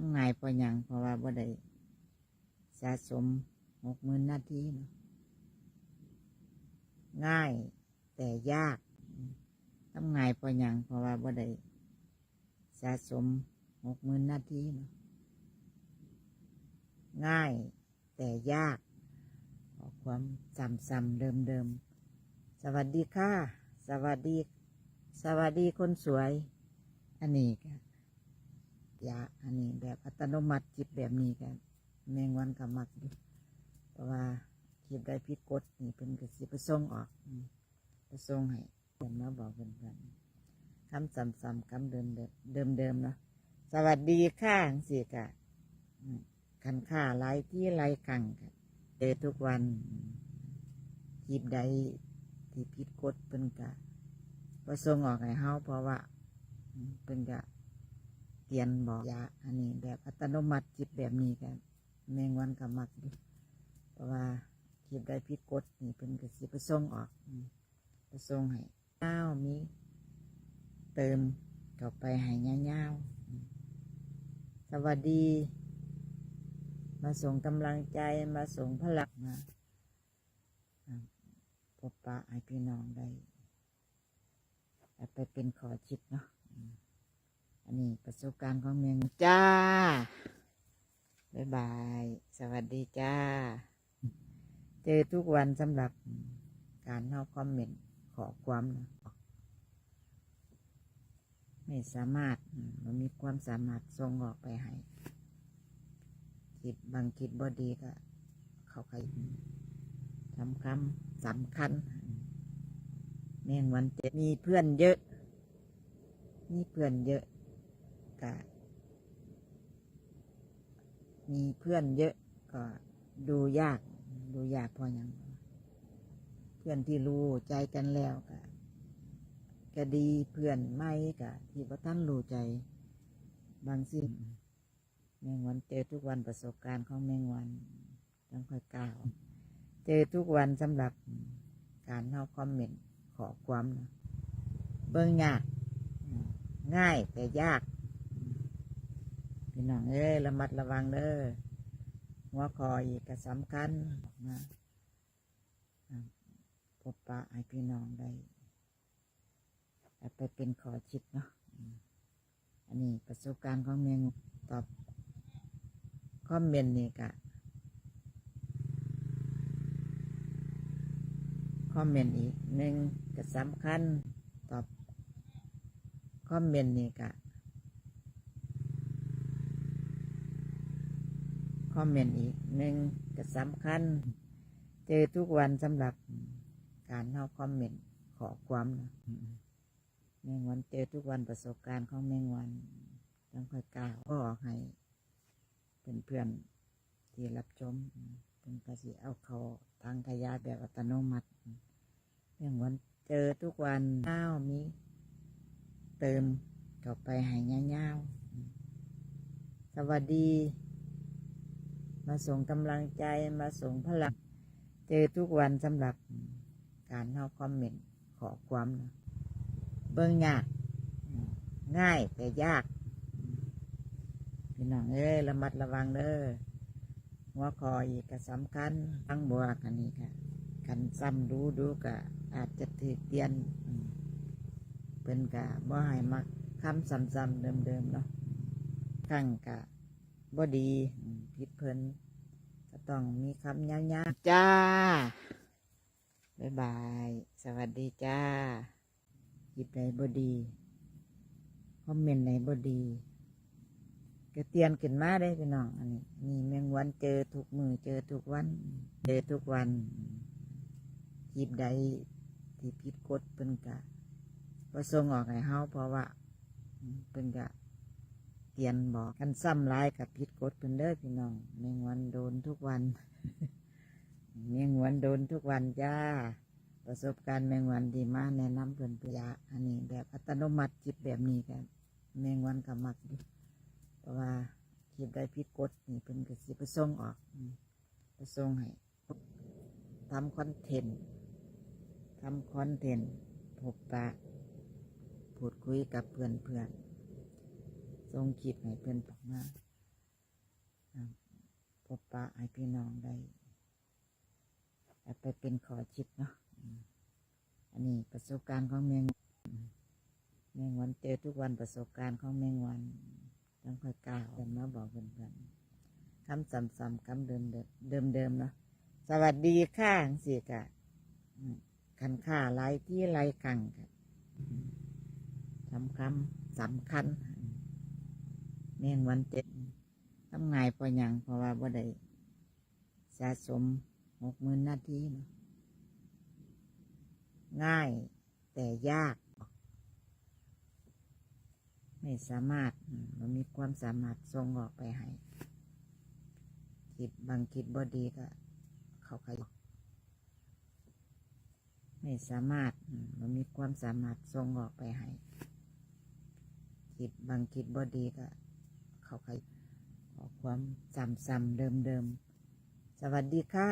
ทำงายพอยังเพราะว่าบ่ได้สะสมหกหมื่นนาทีเนาะง่ายแต่ยากทำงายพอยังเพราะว่าบ่ได้สะสมหกหมื่นนาทีเนาะง่ายแต่ยากขอความซ้ำๆเดิมๆ สวัสดีค่ะ สวัสดี สวัสดีคนสวย อันนี้ก็ ยา อันนี้แบบอัตโนมัติจิบแบบนี้กันแมงวันกับมักอยู่เพราะว่าคลิปได้พิดกฎนี่เป็นกสิไปส่งออกอืมไปส่งให้เพื่อนมาบอกเพื่อนๆคำซ้ำๆคำเดิมเดิมเดิมเดิมๆนาะสวัสดีค่ะสิกะขันค่าไลายที่ไลายกังเจอทุกวันอืมคลิปใดที่พิดกฎเป็นกะไปส่งออกให้เฮาเพราะว่าเป็นกะ เตียนบอกยาอันนี้แบบอัตโนมัติจิบแบบนี้กันแมงวันกับมักอยู่เพราะว่าคลิปได้พิดกฎนี่เป็นกระสิไปส่งออกอืมไปส่งให้เง้ามีเติมเข้าไปให้เงาๆสวัสดี มาส่งกำลังใจมาส่งพลังมาพบปะให้พี่น้องได้ไปเป็นขอชิดเนาะ อันนี้ประสบการณ์ของเมียงจ้าบ๊ายบาย สวัสดีจ้า เจอทุกวันสำหรับการเข้าคอมเมนต์ขอความนะไม่สามารถมันมีความสามารถส่งออกไปให้คิดบางคิดบอดีก็ เขาใครทำคำสำคัญแมงวันเจ็ดมีเพื่อนเยอะ มีเพื่อนเยอะ กะมีเพื่อนเยอะก็ดูยาก ดูยากพออย่างเพื่อนที่รู้ใจกันแล้วกะก็ดีเพื่อนไม่กะที่ว่าท่านรู้ใจบางสิ่งแมงวันเจอทุกวันประสบการณ์ของแมงวันต้องค่อยกล่าวเจอทุกวันสำหรับการเข้าคอมเมนต์ขอความนะเบิ่งยากง่ายแต่ยาก พี่น้องเอ้ยระมัดระวังเด้อหัวคออีกก็สำคัญนะอ่าพบปะให้พี่น้องได้ไปเป็นขอชิดเนาะอันนี้ประสบการณ์ของเมียงตอบคอมเมนต์นี่กะคอมเมนต์อีกหนึ่งก็สำคัญตอบคอมเมนต์นี่กะค อมเมนต์อีกหนึ่งก็สำคัญ เจอทุกวันสำหรับการเข้าคอมเมนต์ขอความนะแมงวันเจอทุกวันประสบการณ์ของแมงวันต้องค่อยกล่าวก็อให้เป็นเพื่อนๆที่รับชมเป็นกสิเอาเขาทางขยายแบบอัตโนมัติเรื่งวันเจอทุกวันเ้ามีเติมเข้าไปให้เงาๆสวัสดี มาส่งกำลังใจมาส่งพลังเจอทุกวันสำหรับการเข้าคอมเมนต์ขอความนะเบิ่งยากง่ายแต่ยากพี่น้องเอ้ยระมัดระวังเด้อหัวคออีกก็สำคัญตั้งบวกอันนี้ค่ะกันซ้ำดูดูกะอาจจะถือเตียนเป็นกะบ่ให้มักคำซ้ำๆเดิมๆเนาะข้างกะบ่ดี ผิดเพิ่นก็ต้องมีคำยาวๆจ้า บ๊ายบาย สวัสดีจ้าหยิบไหนบดีคอมเมนต์ไหนบดีก็เตียนขึ้นมาได้พี่น้องอันนี้มีแมงวันเจอทุกมือเจอทุกวัน เจอทุกวันคลิปใดที่ผิดกฎเป็นกะประสงออกให้เฮาเพราะว่าเป็นกะ เตียนบอกกันซ้ำลายกับผิดกฎเป็นเด้อพี่น้องแมงวันโดนทุกวันแมงวันโดนทุกวันจ้า ประสบการณ์แมงวันดีมากแนะนำเพื่อนปยาอันนี้แบบอัตโนมัติจิบแบบนี้กันแมงวันกับมักอยู่เพราะว่าคลิปได้ผิดกฎนี่เป็นกสิไปส่งออกอืมไปส่งให้ทำคอนเทนต์ทำคอนเทนต์พบปะพูดคุยกับเพื่อนเพื่อน ส่งคลิปให้เพื่อนผมมาพบปะให้พี่น้องได้ไปเป็นขอจิตเนาะอันนี้ประสบการณ์ของเมงอืมเมงวันเจอทุกวันประสบการณ์ของเมียงวันต้องค่อยกล่าวกันมาบอกเพื่อนๆคำซ้ำๆคำเดิมๆเดิมๆเนาะสวัสดีค่ะสิกะคันค่าไรที่ไรกังกะสำคัญสำคัญ อืมเมียงวันเจ็ดทำงายพอยังเพราะว่าบ่ได้สะสมหกหมื่นนาทีเนาะง่ายแต่ยาก ไม่สามารถมันมีความสามารถส่งออกไปให้คิดบางคิดบ่ดีก็ เขาขยไม่สามารถมมันมีความสามารถส่งออกไปให้คิดบางคิดบ่ดีก็ เขาขยขอความซ้ำซ้ำเดิมเดิมๆ สวัสดีค่ะ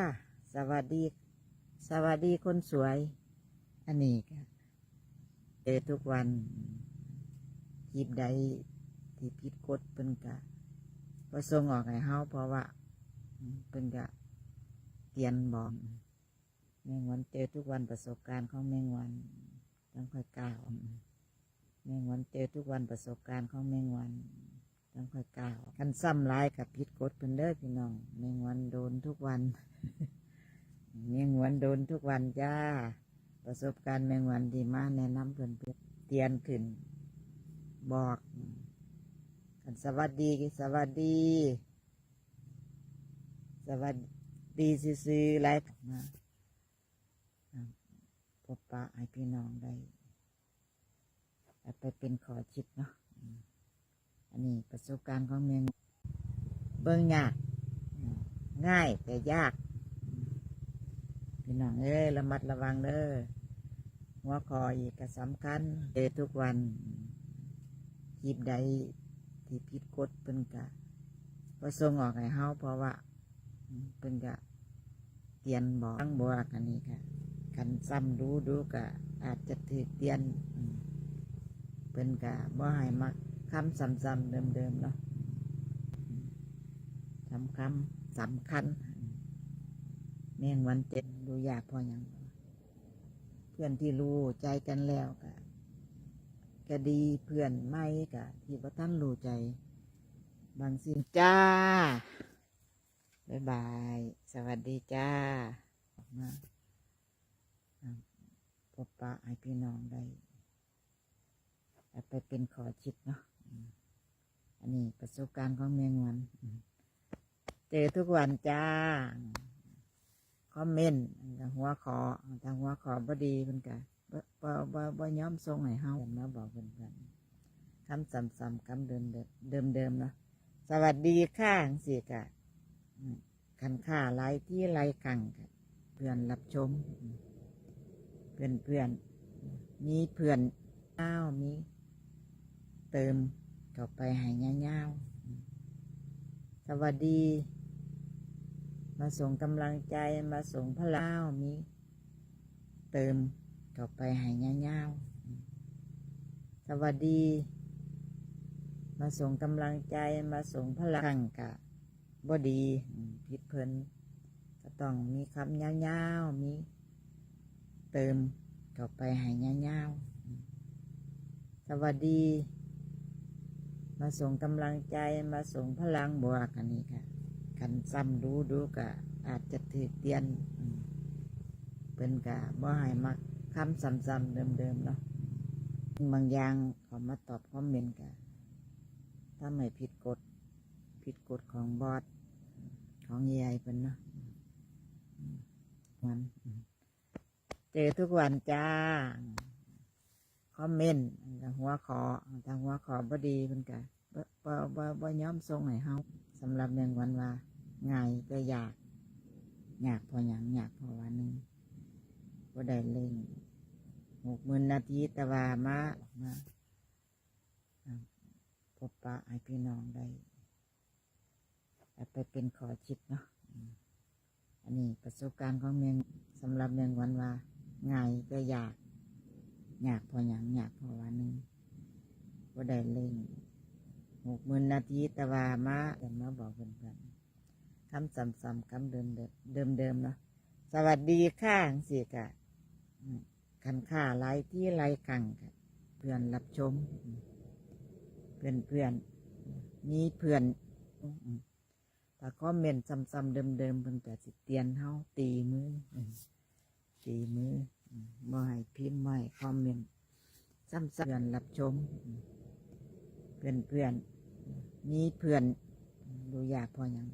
สวัสดี สวัสดีคนสวย อันนี้ค่ะเจอทุกวันคลิปใดที่ผิดกฎเป็นกะก็ส่งออกให้เฮาเพราะว่าเป็นกะเตียนบอกแมงวันเจอทุกวันประสบการณ์ของแมงวันต้องค่อยกล่าวแมงวันเจอทุกวันประสบการณ์ของแมงวัน ต้องค่อยก้าวกันซ้ำร้ายกับผิดกฎเพิ่นเด้อพี่น้องแมงวันโดนทุกวันแมงวันโดนทุกวันจ้า ประสบการณ์แมงวันดีมากแนะนำเพิ่นเพิ่นเตียนขึ้น บอกกันสวัสดีสวัสดี สวัสดีซื่อไลฟ์มาพบปะให้พี่น้องได้ไปเป็นขอจิตเนาะ อันนี้ประสบการณ์ของเมียงเบิ่งยาก ง่ายแต่ยาก พี่น้องเอ้ยระมัดระวังเด้อหัวคออีกก็สำคัญเจอทุกวันจีบใดที่ผิดกฎเป็นกะประสงออกให้เฮาเพราะว่าเป็นกะเตียนบอกตั้งบอกอันนี้กะกันซ้ำดูดูกะอาจจะถือเตียนเป็นกะบ่ให้มัก คำซ้ำๆเดิมๆเนาะสำคำสำคัญ แมงวันเจ็ดดูยากพออย่าง เพื่อนที่รู้ใจกันแล้วก็ก็ดีเพื่อนไม่ก็ที่ว่าท่านรู้ใจ บางสิ่งจ้า บ๊ายบาย สวัสดีจ้าออกมาพบปะให้พี่น้องได้ไปเป็นขอจิตเนาะ อันนี้ประสบการณ์ของเมียงวัน เจอทุกวันจ้า คอมเมนต์ทางหัวขอทางหัวขอบดีเพิ่นกะบ่บ่บ่บ่ย้อมทรงให้เฮามาบอกเพิ่นกันคำซ้ำๆคำเดิมเดิมเดิมเนาะสวัสดีค่ะจังสี่กะขันค่าไลฟ์ที่ไลฟ์กังเพื่อนรับชม เพื่อนเพื่อนๆมีเพื่อนอ้าวมี เติมเข้าไปให้เงาวๆสวัสดี มาส่งกำลังใจมาส่งพลังมีเติมเข้าไปให้เงาวๆสวัสดี มาส่งกำลังใจมาส่งพลังกะบดีอืมผิดเพลินก็ต้องมีคำเงาวๆมีเติมเข้าไปให้เงาวๆสวัสดี มาส่งกำลังใจมาส่งพลังบวกอันนี้ค่ะกันซ้ำดูดูกะอาจจะถือเตียนเป็นกะบ่ให้มักคำซ้ำๆเดิมๆเนาะบางอย่างเขามาตอบคอมเมนต์กะถ้าไม่ผิดกฎผิดกฎของบอสของยายเป็นเนาะมวันเจอทุกวันจ้า คอมเมนต์ทางหัวขอทางหัวขอบดีเพิ่นกะบ่บ่บ่บ่ย้อมทรงให้เฮาสำหรับเมืองวันว่าง่ายแต่ยากยากพอหยังยากพอวันนึงบ่ได้เล่นหกหมื่นนาทีแต่ว่ามามาพบปะให้พี่น้องได้ไปเป็นขอจิตเนาะอันนี้ประสบการณ์ของเมืองสำหรับเมืองวันว่าง่ายแต่ยาก อยากพออย่างอยากพอวันหนึ่งก็ได้เล่นหกหมื่นนาทีแต่ว่ามาแต่มาบอกเพื่อนๆคำซ้ำๆคำเดิมเดิมเดิมเดิมๆเนาะสวัสดีค่ะ สิกะอืมคันค่าไลายที่ไลายกังกเพื่อนรับชม เพื่อนเพื่อนมีเพื่อนอืมอืมถ้าคอมเมนซ้ำๆเดิมๆเพิ่นก็สิเตียนเฮาตีมือตีมือ บ่ให้พิมพ์บ่ให้คอมเมนต์ซ้ำๆเพื่อนรับชม เพื่อนเพื่อนมีเพื่อนดูอยากพออย่าง